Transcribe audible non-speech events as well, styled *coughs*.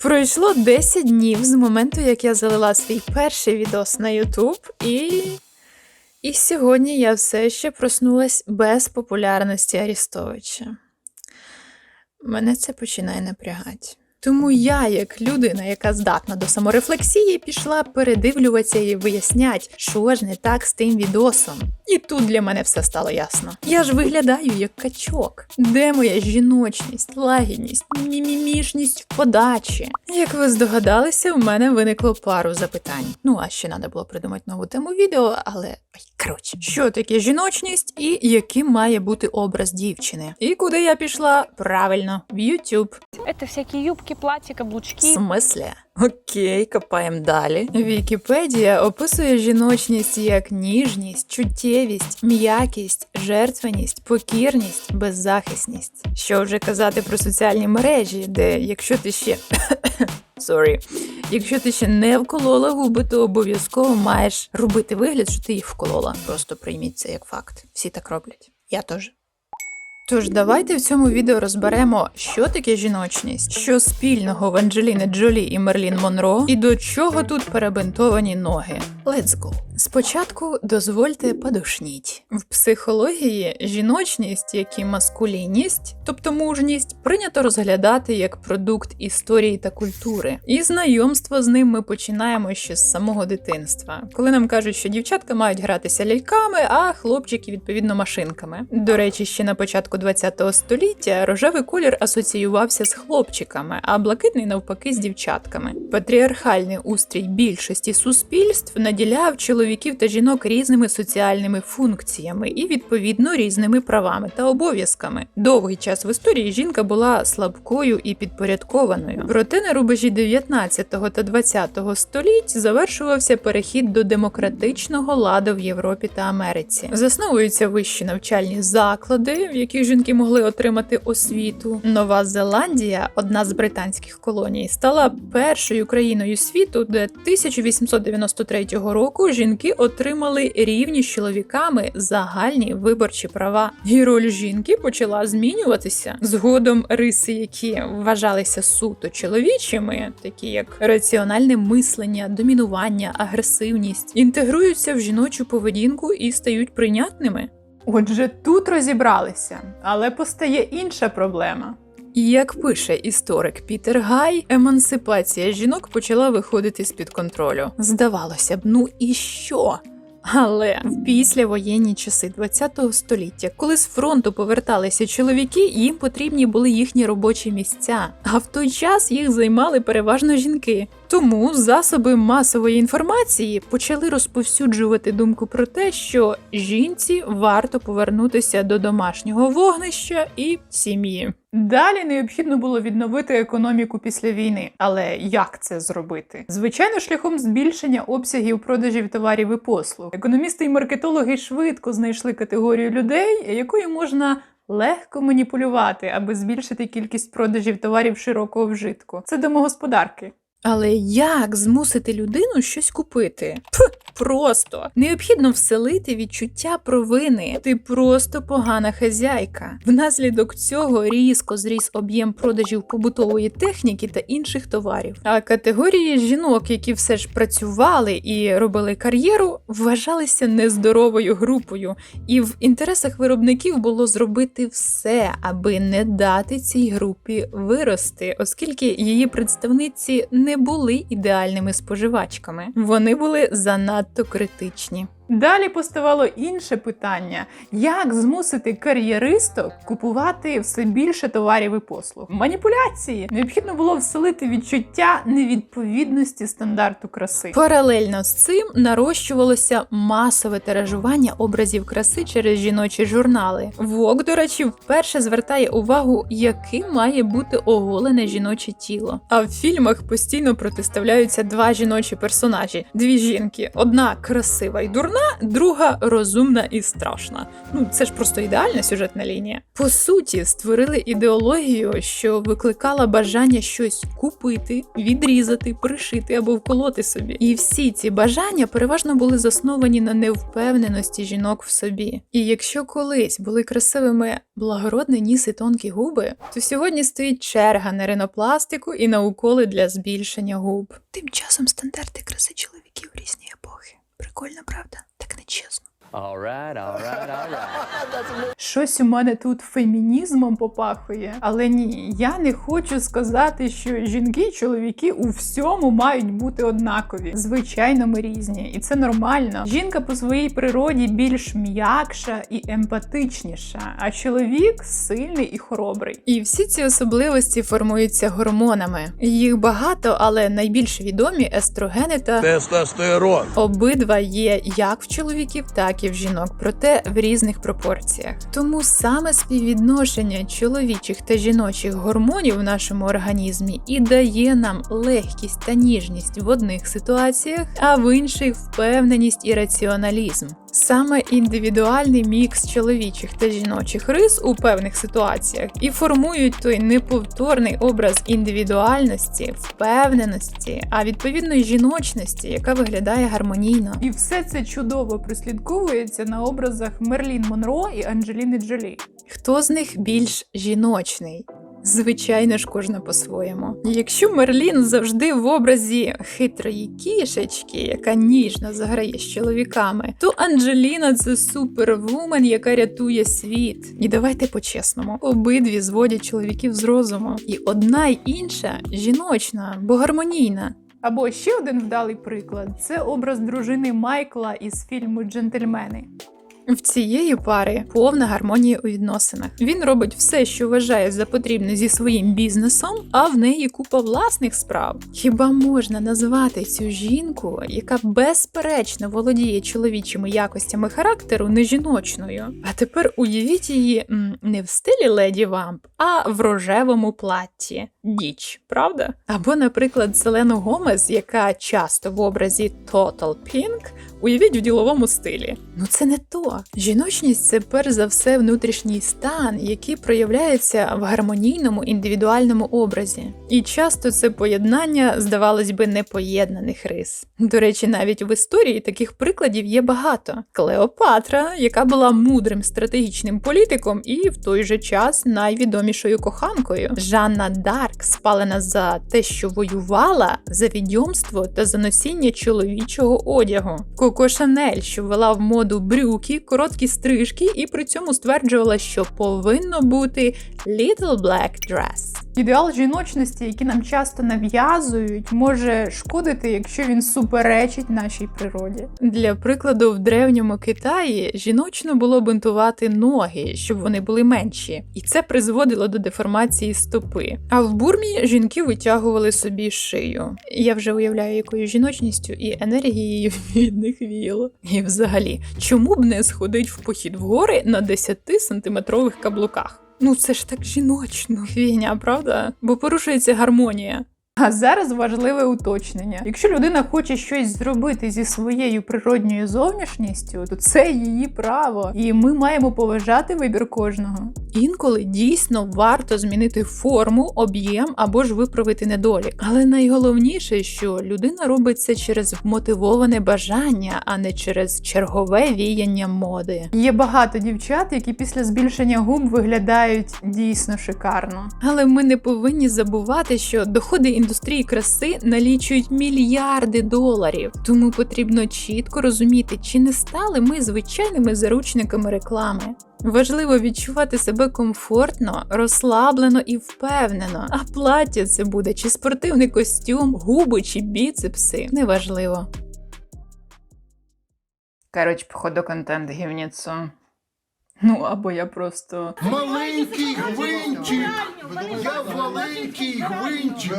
Пройшло 10 днів з моменту, як я залила свій перший відос на YouTube, і. І сьогодні я все ще проснулась без популярності Арістовича. Мене це починає напрягати. Тому я, як людина, яка здатна до саморефлексії, пішла передивлюватися і вияснять, що ж не так з тим відосом. І тут для мене все стало ясно. Я ж виглядаю як качок. Де моя жіночність, лагідність, мімімішність в подачі? Як ви здогадалися, в мене виникло пару запитань. Ну а ще треба було придумати нову тему відео, але ай, коротше, що таке жіночність і яким має бути образ дівчини? І куди я пішла? Правильно, в YouTube. Это всякие юбки, платья, В каблучки. смислі? Окей, копаємо далі. Вікіпедія описує жіночність як ніжність, чуттєвість, м'якість, жертвеність, покірність, беззахисність. Що вже казати про соціальні мережі, де якщо ти ще. *coughs* Sorry. Якщо ти ще не вколола губи, то обов'язково маєш робити вигляд, що ти їх вколола. Просто прийміть це як факт. Всі так роблять. Я теж. Тож давайте в цьому відео розберемо, що таке жіночність, що спільного в Анджеліни Джолі і Мерлін Монро, і до чого тут перебинтовані ноги. Let's go! Спочатку дозвольте подушніть. В психології жіночність, як і маскулінність, тобто мужність, прийнято розглядати як продукт історії та культури. І знайомство з ним ми починаємо ще з самого дитинства, коли нам кажуть, що дівчатка мають гратися ляльками, а хлопчики відповідно машинками. До речі, ще на початку ХХ століття рожевий колір асоціювався з хлопчиками, а блакитний навпаки з дівчатками. Патріархальний устрій більшості суспільств наділяв чоловіків та жінок різними соціальними функціями і відповідно різними правами та обов'язками. Довгий час в історії жінка була слабкою і підпорядкованою. Проте на рубежі 19 та 20 століть завершувався перехід до демократичного ладу в Європі та Америці. Засновуються вищі навчальні заклади, в яких жінки могли отримати освіту. Нова Зеландія, одна з британських колоній, стала першою країною світу, де 1893 року жінки отримали рівні з чоловіками загальні виборчі права. І роль жінки почала змінюватися. Згодом риси, які вважалися суто чоловічими, такі як раціональне мислення, домінування, агресивність, інтегруються в жіночу поведінку і стають прийнятними. Отже, тут розібралися, але постає інша проблема. Як пише історик Пітер Гай, емансипація жінок почала виходити з-під контролю. Здавалося б, ну і що? Але в післявоєнні часи ХХ століття, коли з фронту поверталися чоловіки, їм потрібні були їхні робочі місця. А в той час їх займали переважно жінки. Тому засоби масової інформації почали розповсюджувати думку про те, що жінці варто повернутися до домашнього вогнища і сім'ї. Далі необхідно було відновити економіку після війни. Але як це зробити? Звичайно, шляхом збільшення обсягів продажів товарів і послуг. Економісти і маркетологи швидко знайшли категорію людей, якою можна. Легко маніпулювати, аби збільшити кількість продажів товарів широкого вжитку. Це домогосподарки. Але як змусити людину щось купити? Пх, просто необхідно вселити відчуття провини. Ти просто погана хазяйка. Внаслідок цього різко зріс об'єм продажів побутової техніки та інших товарів. А категорії жінок, які все ж працювали і робили кар'єру, вважалися нездоровою групою, і в інтересах виробників було зробити все, аби не дати цій групі вирости, оскільки її представниці не були ідеальними споживачками. Вони були занадто критичні. Далі поставало інше питання: як змусити кар'єристок купувати все більше товарів і послуг? Маніпуляції необхідно було вселити відчуття невідповідності стандарту краси. Паралельно з цим нарощувалося масове тиражування образів краси через жіночі журнали. Vogue, до речі, вперше звертає увагу, яким має бути оголене жіноче тіло. А в фільмах постійно протиставляються два жіночі персонажі: дві жінки: одна красива і дурна, Одна, друга розумна і страшна. Ну це ж просто ідеальна сюжетна лінія. По суті, створили ідеологію, що викликала бажання щось купити, відрізати, пришити або вколоти собі. І всі ці бажання переважно були засновані на невпевненості жінок в собі. І якщо колись були красивими благородний ніс і тонкі губи, то сьогодні стоїть черга на ринопластику і на уколи для збільшення губ. Тим часом стандарти краси чоловіків різні епохи. Прикольно, правда? Так нечесно. All right, all right, all right. *laughs* Щось у мене тут фемінізмом попахує, але ні, я не хочу сказати, що жінки і чоловіки у всьому мають бути однакові. Звичайно, ми різні, і це нормально. Жінка по своїй природі більш м'якша і емпатичніша, а чоловік сильний і хоробрий. І всі ці особливості формуються гормонами. Їх багато, але найбільш відомі естрогени та Тестостерон. Обидва є як в чоловіків, так і жінок, проте в різних пропорціях. Тому саме співвідношення чоловічих та жіночих гормонів в нашому організмі і дає нам легкість та ніжність в одних ситуаціях, а в інших впевненість і раціоналізм. Саме індивідуальний мікс чоловічих та жіночих рис у певних ситуаціях і формують той неповторний образ індивідуальності, впевненості, а відповідно й жіночності, яка виглядає гармонійно. І все це чудово прослідковується на образах Мерлін Монро і Анджеліни Джолі. Хто з них більш жіночний? Звичайно ж, кожна по-своєму. Якщо Мерлін завжди в образі хитрої кішечки, яка ніжно заграє з чоловіками, то Анджеліна це супервумен, яка рятує світ. І давайте по-чесному, обидві зводять чоловіків з розуму. І одна й інша жіночна, бо гармонійна. Або ще один вдалий приклад це образ дружини Майкла із фільму Джентльмени. В цієї пари повна гармонія у відносинах. Він робить все, що вважає за потрібне зі своїм бізнесом, а в неї купа власних справ. Хіба можна назвати цю жінку, яка безперечно володіє чоловічими якостями характеру, не жіночною? А тепер уявіть її не в стилі леді Вамп, а в рожевому платті. Діч, правда? Або, наприклад, Селену Гомес, яка часто в образі Total Pink, уявіть в діловому стилі. Ну це не то. Жіночність це перш за все внутрішній стан, який проявляється в гармонійному індивідуальному образі. І часто це поєднання, здавалось би, непоєднаних рис. До речі, навіть в історії таких прикладів є багато. Клеопатра, яка була мудрим стратегічним політиком і в той же час найвідомішою коханкою. Жанна Дарк спалена за те, що воювала за відьомство та за носіння чоловічого одягу. Коко Шанель, що вела в моду брюки, короткі стрижки, і при цьому стверджувала, що повинно бути little black dress. Ідеал жіночності, який нам часто нав'язують, може шкодити, якщо він суперечить нашій природі. Для прикладу, в древньому Китаї жіночно було бинтувати ноги, щоб вони були менші, і це призводило до деформації стопи. А в бурмі жінки витягували собі шию. Я вже уявляю, якою жіночністю і енергією *laughs* від них віяло. І взагалі, чому б не сходить в похід в гори на 10-сантиметрових каблуках? Ну це ж так жіночно. Фігня, правда? Бо порушується гармонія. А зараз важливе уточнення: якщо людина хоче щось зробити зі своєю природньою зовнішністю, то це її право, і ми маємо поважати вибір кожного. Інколи дійсно варто змінити форму, об'єм або ж виправити недолік. Але найголовніше, що людина робить це через мотивоване бажання, а не через чергове віяння моди. Є багато дівчат, які після збільшення губ виглядають дійсно шикарно. Але ми не повинні забувати, що доходи індустрії краси налічують мільярди доларів. Тому потрібно чітко розуміти, чи не стали ми звичайними заручниками реклами. Важливо відчувати себе комфортно, розслаблено і впевнено. А плаття це буде чи спортивний костюм, губи чи біцепси неважливо. Коротше, походу контент гівніцо. Ну або я просто Маленький гвинтик, я маленький гвинтик.